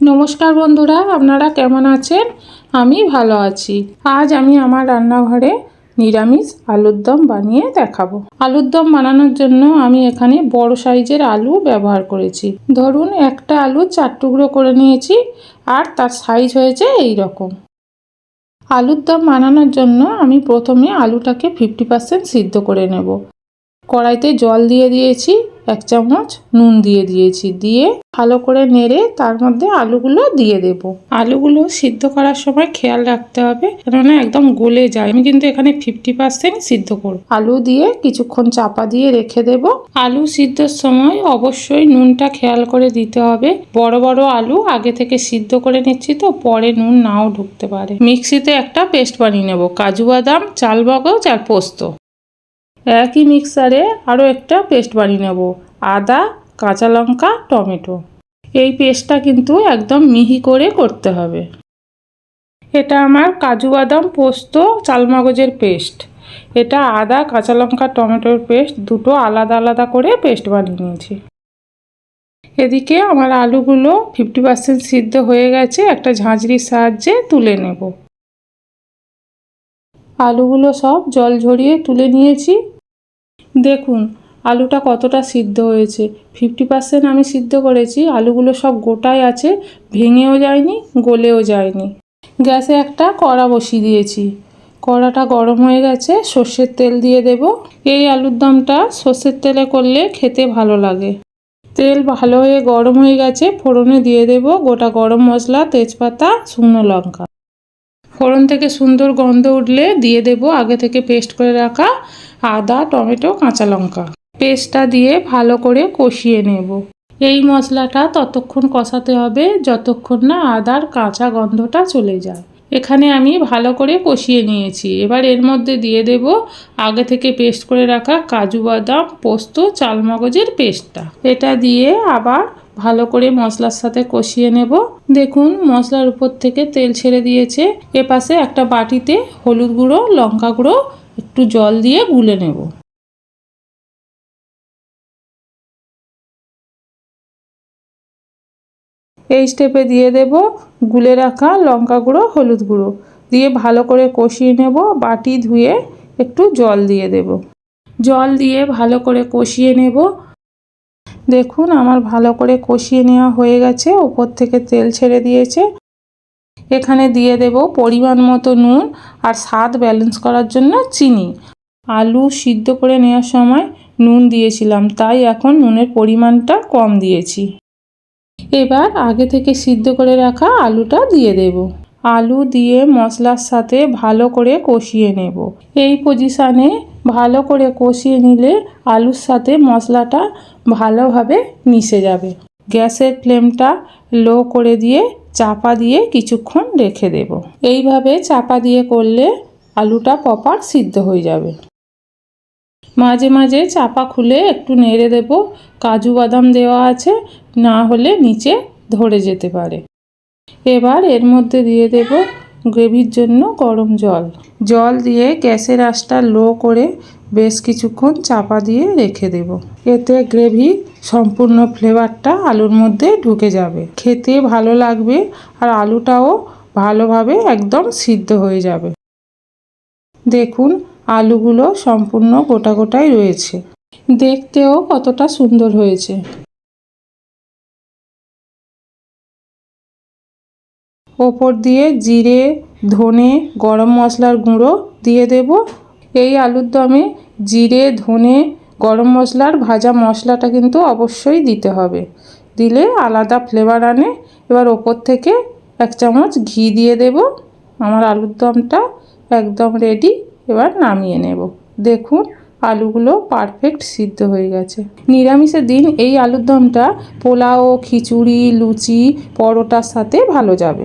নমস্কার বন্ধুরা, আপনারা কেমন আছেন? আমি ভালো আছি। আজ আমি আমার রান্নাঘরে নিরামিষ আলুর দম বানিয়ে দেখাবো। আলুর দম বানানোর জন্য আমি এখানে বড় সাইজের আলু ব্যবহার করেছি। ধরুন, একটা আলু চার টুকরো করে নিয়েছি, আর তার সাইজ হয়েছে এই রকম আলুর দম বানানোর জন্য আমি প্রথমে আলুটাকে ফিফটি পার্সেন্ট সিদ্ধ করে নেব। কড়াইতে জল দিয়ে দিয়েছি এক চামচ নুন দিয়ে দিয়েছি। দিয়ে ভালো করে নেড়ে তার মধ্যে আলুগুলো দিয়ে দেব। আলুগুলো সিদ্ধ করার সময় খেয়াল রাখতে হবে, কেননা একদম গলে যায়। আমি কিন্তু এখানে ফিফটি পার্সেন্ট সিদ্ধ করব। আলু দিয়ে কিছুক্ষণ চাপা দিয়ে রেখে দেব। আলু সিদ্ধর সময় অবশ্যই নুনটা খেয়াল করে দিতে হবে। বড় বড় আলু আগে থেকে সিদ্ধ করে নিচ্ছি তো, পরে নুন নাও ঢুকতে পারে। মিক্সিতে একটা পেস্ট বানিয়ে নেব। কাজু বাদাম, চাল মগজ আর পোস্ত। একই মিক্সারে আরও একটা পেস্ট বানিয়ে নেব, আদা, কাঁচা লঙ্কা, টমেটো। এই পেস্টটা কিন্তু একদম মিহি করে করতে হবে। এটা আমার কাজু বাদাম পোস্ত চালমগজের পেস্ট। এটা আদা, কাঁচা লঙ্কা, টমেটোর পেস্ট দুটো আলাদা আলাদা করে পেস্ট বানিয়ে নিয়েছি। এদিকে আমার আলুগুলো ফিফটি পার্সেন্ট সিদ্ধ হয়ে গেছে, একটা ঝাঁঝরির সাহায্যে তুলে নেব। আলুগুলো সব জল ঝরিয়ে তুলে নিয়েছি। দেখুন, আলুটা কতটা সিদ্ধ হয়েছে। ফিফটি পার্সেন্ট আমি সিদ্ধ করেছি, আলুগুলো সব গোটাই আছে, ভেঙেও যায়নি, গলেও যায়নি। গ্যাসে একটা কড়া বসিয়ে দিয়েছি। কড়াটা গরম হয়ে গেছে, সর্ষের তেল দিয়ে দেব। এই আলুর দমটা সর্ষের তেলে করলে খেতে ভালো লাগে। তেল ভালো হয়ে গরম হয়ে গেছে, ফোড়নে দিয়ে দেব গোটা গরম মশলা, তেজপাতা, শুকনো লঙ্কা। ফোড়ন থেকে সুন্দর গন্ধ উঠলে দিয়ে দেব আগে থেকে পেস্ট করে রাখা আদা, টমেটো, কাঁচা লঙ্কা। পেস্টটা দিয়ে ভালো করে কষিয়ে নেব। এই মশলাটা ততক্ষণ কষাতে হবে যতক্ষণ না আদার কাঁচা গন্ধটা চলে যায়। এখানে আমি ভালো করে কষিয়ে নিয়েছি। এবার এর মধ্যে দিয়ে দেব আগে থেকে পেস্ট করে রাখা কাজু বাদাম পোস্ত চালমগজের পেস্টটা। এটা দিয়ে আবার ভালো করে মশলার সাথে কষিয়ে নেব। দেখুন, মশলার উপর থেকে তেল ছেড়ে দিয়েছে। এপাশে একটা বাটিতে হলুদ গুঁড়ো, লঙ্কা গুঁড়ো, একটু জল দিয়ে গুলে নেব। এই স্টেপে দিয়ে দেব গুলে রাখা লঙ্কা গুঁড়ো, হলুদ গুঁড়ো। দিয়ে ভালো করে কষিয়ে নেব, বাটি ধুয়ে একটু জল দিয়ে দেব। জল দিয়ে ভালো করে কষিয়ে নেব। দেখুন, আমার ভালো করে কষিয়ে নেওয়া হয়ে গেছে। ওপর থেকে তেল ছেড়ে দিয়েছে। এখানে দিয়ে দেব পরিমাণ মতো নুন আর স্বাদ ব্যালেন্স করার জন্য চিনি। আলু সিদ্ধ করে নেওয়ার সময় নুন দিয়েছিলাম, তাই এখন নুনের পরিমাণটা কম দিয়েছি। এবার আগে থেকে সিদ্ধ করে রাখা আলুটা দিয়ে দেব। আলু দিয়ে মশলার সাথে ভালো করে কষিয়ে নেব। এই পজিশানে ভালো করে কষিয়ে নিলে আলুর সাথে মশলাটা ভালোভাবে মিশে যাবে। গ্যাসের ফ্লেমটা লো করে দিয়ে চাপা দিয়ে কিছুক্ষণ রেখে দেব। এইভাবে চাপা দিয়ে করলে আলুটা প্রপার সিদ্ধ হয়ে যাবে। মাঝে মাঝে চাপা খুলে একটু নেড়ে দেব। কাজু বাদাম দেওয়া আছে, না হলে নিচে ধরে যেতে পারে। এবার এর মধ্যে দিয়ে দেব গ্রেভির জন্য গরম জল। জল দিয়ে গ্যাসের আঁচটা লো করে বেশ কিছুক্ষণ চাপা দিয়ে রেখে দেব। এতে গ্রেভি সম্পূর্ণ ফ্লেভারটা আলুর মধ্যে ঢুকে যাবে। খেতে ভালো লাগবে আর আলুটাও ভালোভাবে একদম সিদ্ধ হয়ে যাবে। দেখুন, আলুগুলো সম্পূর্ণ গোটা গোটাই রয়েছে। দেখতেও কতটা সুন্দর হয়েছে। ওপর দিয়ে জিরে, ধনে, গরম মশলার গুঁড়ো দিয়ে দেব। এই আলুর দমে জিরে, ধনে, গরম মশলার ভাজা মশলাটা কিন্তু অবশ্যই দিতে হবে। দিলে আলাদা ফ্লেভার আনে। এবার ওপর থেকে এক চামচ ঘি দিয়ে দেব। আমার আলুর দমটা একদম রেডি এবার নামিয়ে নেব। দেখুন, আলুগুলো পারফেক্ট সিদ্ধ হয়ে গেছে। নিরামিষের দিন এই আলুর দমটা পোলাও, খিচুড়ি, লুচি, পরোটার সাথে ভালো যাবে।